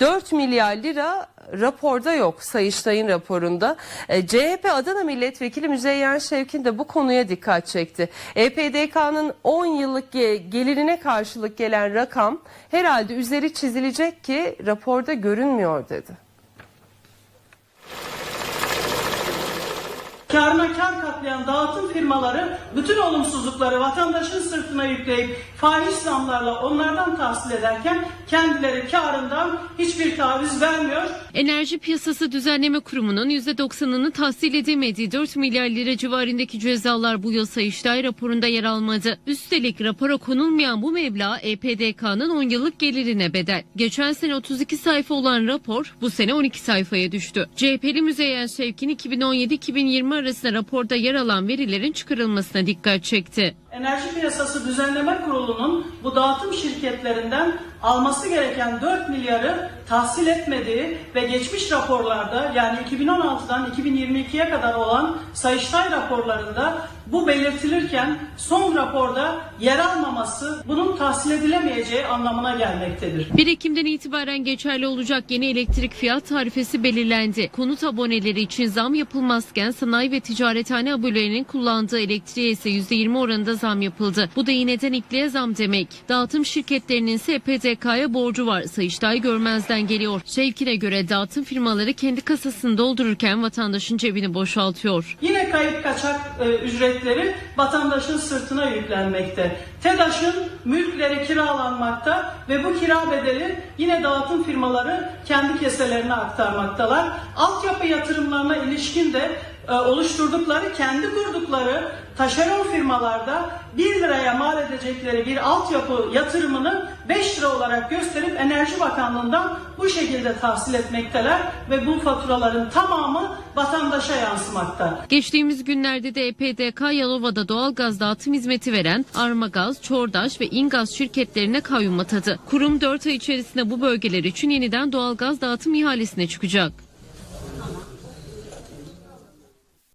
4 milyar lira raporda yok Sayıştay'ın raporunda. E, CHP Adana Milletvekili Müzeyyen Şevkin de bu konuya dikkat çekti. EPDK'nın 10 yıllık ge- gelirine karşılık gelen rakam herhalde üzeri çizilecek ki raporda görünmüyor dedi. Karına kar katlayan dağıtım firmaları bütün olumsuzlukları vatandaşın sırtına yükleyip faiz zamlarla onlardan tahsil ederken kendileri karından hiçbir taviz vermiyor. Enerji Piyasası Düzenleme Kurumu'nun %90'ını tahsil edemediği 4 milyar lira civarındaki cezalar bu yıl Sayıştay raporunda yer almadı. Üstelik rapora konulmayan bu meblağ EPDK'nın 10 yıllık gelirine bedel. Geçen sene 32 sayfa olan rapor bu sene 12 sayfaya düştü. CHP'li Müzeyyen Şevkin 2017-2020 arasında raporda yer alan verilerin çıkarılmasına dikkat çekti. Enerji Piyasası Düzenleme Kurulu'nun bu dağıtım şirketlerinden alması gereken 4 milyarı tahsil etmediği ve geçmiş raporlarda yani 2016'dan 2022'ye kadar olan Sayıştay raporlarında bu belirtilirken son raporda yer almaması bunun tahsil edilemeyeceği anlamına gelmektedir. 1 Ekim'den itibaren geçerli olacak yeni elektrik fiyat tarifesi belirlendi. Konut aboneleri için zam yapılmazken sanayi ve ticarethane abonelerinin kullandığı elektriğe ise %20 oranında zam yapıldı. Bu da yineden ipliğe zam demek. Dağıtım şirketlerinin ise PTK'ya borcu var. Sayıştay görmezden geliyor. Şevkine göre dağıtım firmaları kendi kasasını doldururken vatandaşın cebini boşaltıyor. Yine kayıp kaçak e, ücretleri vatandaşın sırtına yüklenmekte. TEDAŞ'ın mülkleri kiralanmakta ve bu kira bedeli yine dağıtım firmaları kendi keselerine aktarmaktalar. Altyapı yatırımlarına ilişkin de oluşturdukları, kendi kurdukları taşeron firmalarda 1 liraya mal edecekleri bir altyapı yatırımını 5 lira olarak gösterip Enerji Bakanlığı'ndan bu şekilde tahsil etmekteler ve bu faturaların tamamı vatandaşa yansımakta. Geçtiğimiz günlerde de E EPDK Yalova'da doğalgaz dağıtım hizmeti veren Armagaz, Çordaş ve İngaz şirketlerine kayyum atadı. Kurum 4 ay içerisinde bu bölgeler için yeniden doğalgaz dağıtım ihalesine çıkacak.